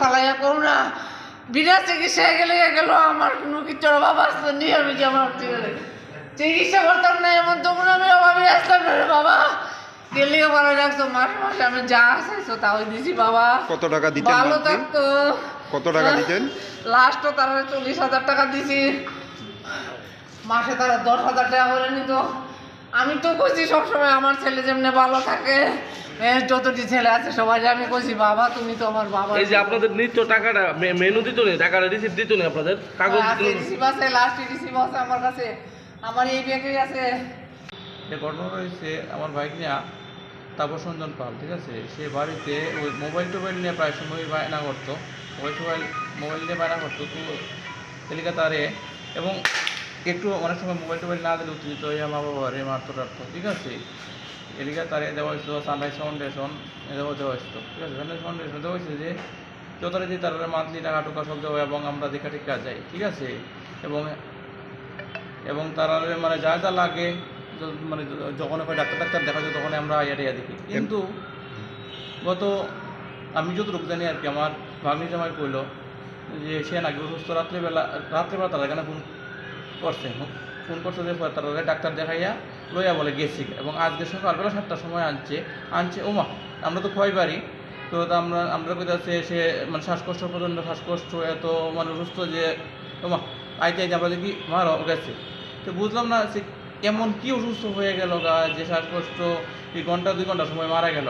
ফালাইয়া কম না। বিনা চিকিৎসায় গেলে গেল আমার কোনো কিছু বাবা আসতে নিয়ে আমি যে আমার চিকিৎসা করতাম না এমন তখন আমি অভাবে আসতাম না বাবা। গেলে ভালো লাগতো মাসে মাসে আমি যা চাইছো তাও দিছি বাবা। কত টাকা দিতেন ভালো থাকতো। কত টাকা দিতেন? লাস্টও তারা চল্লিশ হাজার টাকা দিছি। মাসে তারা দশ হাজার টাকা করে নিত। আমি তো কইছি সবসময় আমার ছেলে যেমনি ভালো থাকে। যতটি ছেলে আছে সবাই আমি কইছি বাবা তুমি তো আমার বাবা এই যে আপনাদের নিত্য টাকাটা মে- মেনু দিত নি টাকাটা রিসিপ্ট দিত নি আপনাদের? কাগজ রিসিভ আছে লাস্ট রিসিভ আছে আমার কাছে। আমার এই ব্যাগে আছে। ঘটনা রয়েছে আমার বাইক নিয়ে তাপস রঞ্জন পাল ঠিক আছে? সে বাড়িতে ওই মোবাইল টোবাইল নিয়ে প্রায় সময় বায়না করতো। মোবাইল টোবাইল মোবাইল নিয়ে বায়না করতো তো তারে এবং একটু অনেক সময় মোবাইল টোবাইল না দিলে উত্তেজিত হয়ে মা বাবা রে মারতো টারতো ঠিক আছে? এলিকা তারে দেওয়া হয়েছিল সানরাইজ ফাউন্ডেশন দেওয়া দেওয়া হয়েছিল। ঠিক আছে সানরাইজ ফাউন্ডেশন দেওয়া হয়েছে যে যথারীতি তারা মান্থলি টাকা টুকা সব দেওয়া এবং আমরা দেখা টেকা যাই ঠিক আছে? এবং এবং তারা মানে যা যা লাগে মানে যখন ওখানে ডাক্তার ডাক্তার দেখা যায় তখন আমরা আইয়া টিয়া দেখি। কিন্তু গত আমি যতটুকু জানি আর কি আমার ভাগ্নি জামাই কইলো যে সে নাকি অসুস্থ রাত্রিবেলা রাত্রিবেলা তারা এখানে ফোন করছে। ফোন করছে যে তারা ডাক্তার দেখাইয়া লইয়া বলে গেছি। এবং আজকে সকালবেলা সাতটার সময় আনছে আনছে ওমা আমরা তো খয় পারি। তো আমরা আমরা কোথাচ্ছে সে মানে শ্বাসকষ্ট প্রচণ্ড শ্বাসকষ্ট, এত মানে অসুস্থ যে ওমা আইতে আইতে আমরা দেখি মারা গেছে। তো বুঝলাম না সে এমন কি অসুস্থ হয়ে গেল গা, যে শ্বাসকষ্ট, এই ঘণ্টা, দুই ঘণ্টা সময় মারা গেল।